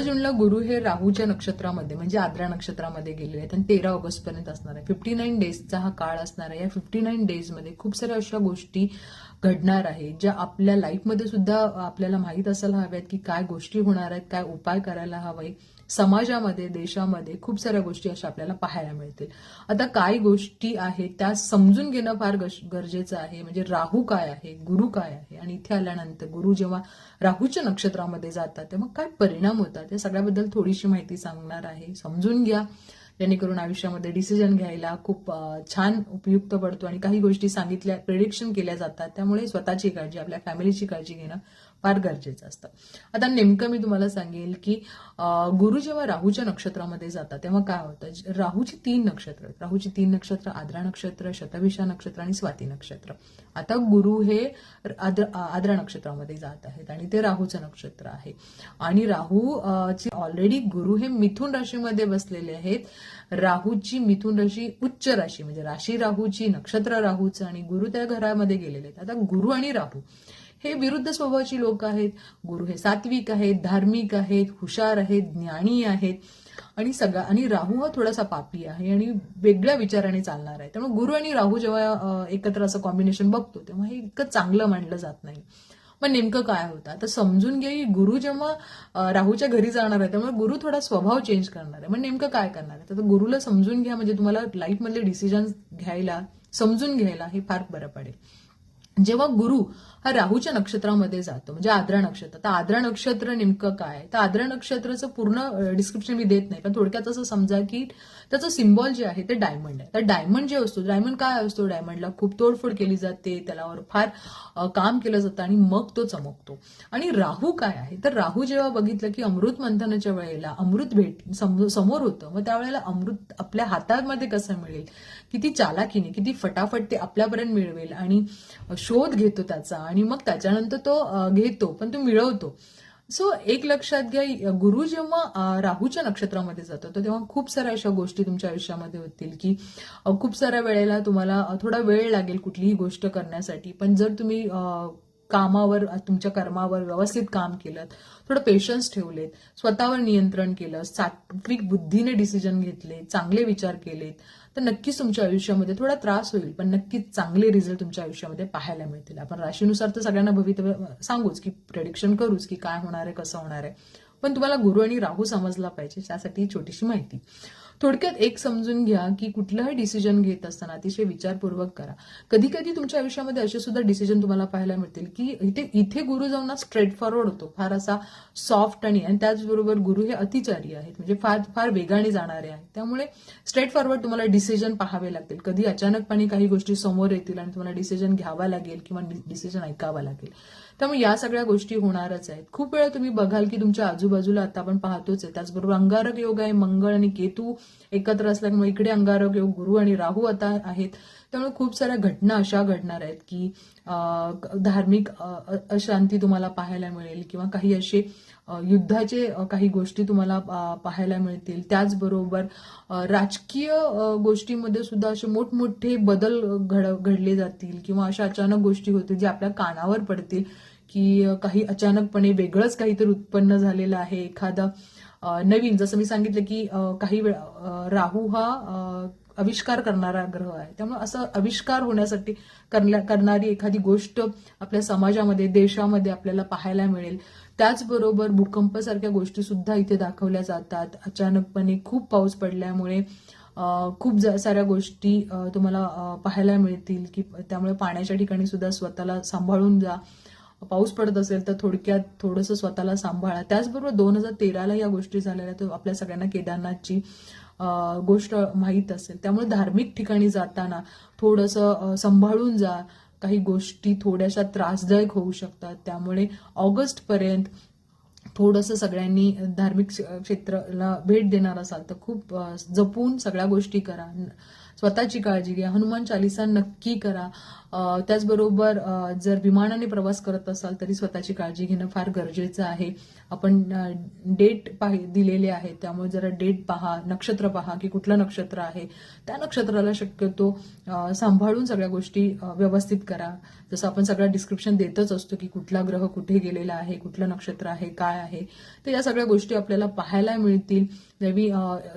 जूनला गुरु हे राहूच्या नक्षत्रामध्ये म्हणजे आद्रा नक्षत्रामध्ये गेलेले आहेत आणि तेरा ऑगस्ट पर्यंत असणार आहे. फिफ्टी नाईन डेजचा हा काळ असणार आहे. या फिफ्टी नाईन डेजमध्ये खूप साऱ्या अशा गोष्टी घडणार आहेत ज्या आपल्या लाईफमध्ये सुद्धा आपल्याला माहीत असायला हव्यात की काय गोष्टी होणार आहेत काय उपाय करायला हवे. समाजामध्ये देशामध्ये खूप साऱ्या गोष्टी अशा आपल्याला पाहायला मिळतील. आता काय गोष्टी आहेत त्या समजून घेणं फार गरजेचं आहे. म्हणजे राहू काय आहे गुरु काय आहे? आणि इथे आल्यानंतर गुरु जेव्हा राहूच्या नक्षत्रामध्ये जातात तेव्हा काय परिणाम होतात? या सगळ्याबद्दल थोडीशी माहिती सांगणार आहे. समजून घ्या. जेणेकरून आयुष्यामध्ये डिसिजन घ्यायला खूप छान उपयुक्त पडतो. आणि काही गोष्टी सांगितल्या प्रिडिक्शन केल्या जातात. त्यामुळे स्वतःची काळजी आपल्या फॅमिलीची काळजी घेणं फार गरजेचं असतं. आता नेमकं मी तुम्हाला सांगेल की गुरु जेव्हा राहूच्या नक्षत्रामध्ये जातात तेव्हा काय होतं? राहूची तीन नक्षत्र राहूची तीन नक्षत्र आद्रा नक्षत्र शतभिषा नक्षत्र आणि स्वाती नक्षत्र. आता गुरु हे आद्र आद्रा नक्षत्रामध्ये जात आहेत आणि ते राहूचं नक्षत्र आहे. आणि राहू ची ऑलरेडी गुरु हे मिथुन राशीमध्ये बसलेले आहेत. राहूची मिथुन राशी उच्च राशी म्हणजे राशी राहूची नक्षत्र राहूचं आणि गुरु त्या घरामध्ये गेलेले आहेत. आता गुरु आणि राहू हे विरुद्ध स्वभावाची लोक आहेत. गुरु हे सात्विक आहेत धार्मिक आहेत हुशार आहेत ज्ञानी आहेत. आणि सगळा आणि राहू हा थोडासा पापी आहे आणि वेगळ्या विचाराने चालणार आहे. त्यामुळे गुरु आणि राहू जेव्हा एकत्र असं कॉम्बिनेशन बघतो तेव्हा हे इतकं चांगलं मानलं जात नाही. मग नेमकं काय होतं? आता समजून घ्या की गुरु जेव्हा राहूच्या घरी जाणार आहे त्यामुळे गुरु थोडा स्वभाव चेंज करणार आहे. मग नेमकं काय करणार आहे? तर गुरुला समजून घ्या म्हणजे तुम्हाला लाईफमधले डिसिजन घ्यायला समजून घ्यायला हे फार बरं पडेल. जेव्हा गुरु हा राहूच्या नक्षत्रामध्ये जातो म्हणजे आद्रा नक्षत्र. तर आद्रा नक्षत्र नेमकं काय? तर आद्रा नक्षत्राचं पूर्ण डिस्क्रिप्शन मी देत नाही पण थोडक्यात असं समजा की त्याचं सिम्बॉल जे आहे ते डायमंड आहे. तर डायमंड जे असतो डायमंड काय असतो? डायमंडला खूप तोडफोड केली जाते त्यालावर फार काम केलं जातं आणि मग तो चमकतो. आणि राहू काय आहे? तर राहू जेव्हा बघितलं की अमृत मंथनाच्या वेळेला अमृत भेट सम- समोर होतं मग त्यावेळेला अमृत आपल्या हातामध्ये कसं मिळेल? किती चालाकीने किती फटाफट ते आपल्यापर्यंत मिळवेल आणि शोध घेतो त्याचा आणि मग त्याच्यानंतर तो घेतो पण तो मिळवतो. सो एक लक्षात घ्या गुरु जेव्हा राहूच्या नक्षत्रामध्ये जातो तर तेव्हा खूप साऱ्या अशा गोष्टी तुमच्या आयुष्यामध्ये होतील की खूप साऱ्या वेळेला तुम्हाला थोडा वेळ लागेल कुठलीही गोष्ट करण्यासाठी. पण जर तुम्ही कामावर तुमच्या कर्मावर व्यवस्थित काम केलं थोडं पेशन्स ठेवलेत स्वतःवर नियंत्रण केलं सात्विक बुद्धीने डिसिजन घेतले चांगले विचार केलेत तर नक्कीच तुमच्या आयुष्यामध्ये थोडा त्रास होईल पण नक्कीच चांगले रिझल्ट तुमच्या आयुष्यामध्ये पाहायला मिळतील. आपण राशीनुसार तर सगळ्यांना भवितव्य सांगूच की प्रेडिक्शन करूच की काय होणार आहे कसं होणार आहे. पण तुम्हाला गुरु आणि राहू समजला पाहिजे त्यासाठी छोटीशी माहिती. थोडक्यात एक समजून घ्या की कुठलाही डिसिजन घेत असताना अतिशय विचारपूर्वक करा. कधी कधी तुमच्या आयुष्यामध्ये असे सुद्धा डिसिजन तुम्हाला पाहायला मिळतील की इथे इथे गुरु जाऊन ना स्ट्रेट फॉरवर्ड होतो. फार असा सॉफ्ट आणि आणि त्याचबरोबर गुरु हे अतिचारी आहेत. म्हणजे फार फार वेगाने जाणारे आहेत. त्यामुळे स्ट्रेट फॉरवर्ड तुम्हाला डिसिजन पाहावे लागतील. कधी अचानकपणे काही गोष्टी समोर येतील आणि तुम्हाला डिसिजन घ्यावा लागेल किंवा डिसिजन ऐकावा लागेल. त्यामुळे या सगळ्या गोष्टी होणारच आहेत. खूप वेळा तुम्ही बघाल की तुमच्या आजूबाजूला आता आपण पाहतोच आहे. त्याचबरोबर अंगारक योग आहे मंगळ आणि केतू एकत्र असल्यामुळे इकडे अंगारक योग गुरु आणि राहू आता आहेत. त्यामुळे खूप साऱ्या घटना अशा घडणार आहेत की धार्मिक अशांती तुम्हाला पाहायला मिळेल किंवा काही असे युद्धाचे काही गोष्टी तुम्हाला पाहायला मिळतील. त्याचबरोबर राजकीय गोष्टीमध्ये सुद्धा असे मोठमोठे बदल घड घडले जातील किंवा अशा अचानक गोष्टी होतील जे आपल्या कानावर पडतील की काही अचानकपणे वेगळंच काहीतरी उत्पन्न झालेलं आहे. एखादा नवीन जसं मी सांगितलं की काही वेळा राहू हा आविष्कार करणारा ग्रह आहे. त्यामुळे असं आविष्कार होण्यासाठी करण्या करणारी एखादी गोष्ट आपल्या समाजामध्ये देशामध्ये आपल्याला पाहायला मिळेल. त्याचबरोबर भूकंपासारख्या गोष्टी सुद्धा इथे दाखवल्या जातात. अचानकपणे खूप पाऊस पडल्यामुळे खूप जा- साऱ्या गोष्टी तुम्हाला पाहायला मिळतील की त्यामुळे पाण्याच्या ठिकाणी सुद्धा स्वतःला सांभाळून जा. पाऊस पडत असेल तर थोडक्यात थोडंसं स्वतःला सांभाळा. त्याचबरोबर दोन हजार तेराला या गोष्टी झालेल्या तर आपल्या सगळ्यांना केदारनाथची गोष्ट माहीत असेल. त्यामुळे धार्मिक ठिकाणी जाताना थोडंसं सांभाळून जा. काही गोष्टी थोड्याशा त्रासदायक होऊ शकतात. त्यामुळे ऑगस्टपर्यंत थोडंसं सगळ्यांनी धार्मिक क्ष- क्षेत्राला भेट देणार असाल तर खूप जपून सगळ्या गोष्टी करा. स्वतःची काळजी घ्या. हनुमान चालिसा नक्की करा. त्याचबरोबर जर विमानाने प्रवास करत असाल तरी स्वतःची काळजी घेणं फार गरजेचं आहे. आपण डेट पाहि दिलेले आहे. त्यामुळे जरा डेट पहा नक्षत्र पहा की कुठलं नक्षत्र आहे. त्या नक्षत्राला शक्यतो सांभाळून सगळ्या गोष्टी व्यवस्थित करा. जसं आपण सगळं डिस्क्रिप्शन देतच असतो की कुठला ग्रह कुठे गेलेला आहे कुठलं नक्षत्र आहे काय आहे. तर या सगळ्या गोष्टी आपल्याला पाहायला मिळतील. नेहमी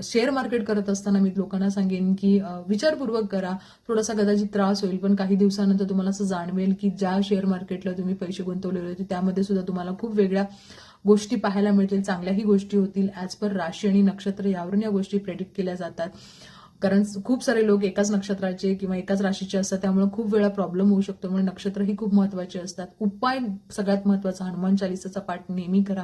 शेअर मार्केट करत असताना मी लोकांना सांगेन की विचारपूर्वक करा. थोडासा कदाचित त्रास होईल पण काही दिवसानंतर तुम्हाला असं जाणवेल की ज्या शेअर मार्केटला तुम्ही पैसे गुंतवलेले होते त्यामध्ये सुद्धा तुम्हाला खूप वेगळ्या गोष्टी पाहायला मिळतील चांगल्याही गोष्टी होतील ॲज पर राशी आणि नक्षत्र यावरून या गोष्टी प्रेडिक्ट केल्या जातात. कारण खूप सारे लोक एकाच नक्षत्राचे किंवा एकाच राशीचे असतात त्यामुळे खूप वेळा प्रॉब्लेम होऊ शकतो. म्हणून नक्षत्र ही खूप महत्त्वाचे असतात. उपाय सगळ्यात महत्त्वाचा हनुमान चालिसाचा पाठ नेहमी करा.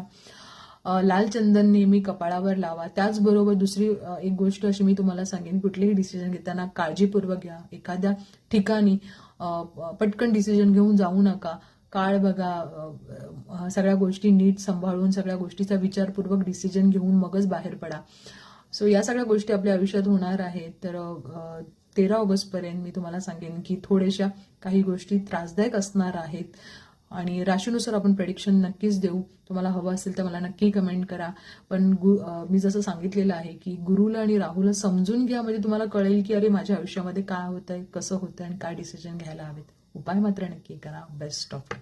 लाल चंदन नेहमी कपाळावर लावा. त्याचबरोबर दुसरी एक गोष्ट अशी मी तुम्हाला सांगेन कुठलेही डिसिजन घेताना काळजीपूर्वक घ्या. एखाद्या ठिकाणी पटकन डिसिजन घेऊन जाऊ नका. काळ बघा सगळ्या गोष्टी नीट सांभाळून सगळ्या गोष्टीचा विचारपूर्वक डिसिजन घेऊन मगच बाहेर पडा. सो या सगळ्या गोष्टी आपल्या आयुष्यात होणार आहेत. तर तेरा ऑगस्टपर्यंत मी तुम्हाला सांगेन की थोड्याशा काही गोष्टी त्रासदायक असणार आहेत. आणि राशीनुसार आपण प्रेडिक्शन नक्कीच देऊ. तुम्हाला हवं असेल तर मला नक्की कमेंट करा. पण गु मी जसं सांगितलेलं आहे की गुरुला आणि राहूला समजून घ्या म्हणजे तुम्हाला कळेल की अरे माझ्या आयुष्यामध्ये काय होतंय कसं होतं आणि काय डिसिजन घ्यायला हवेत. उपाय मात्र नक्की करा. Best of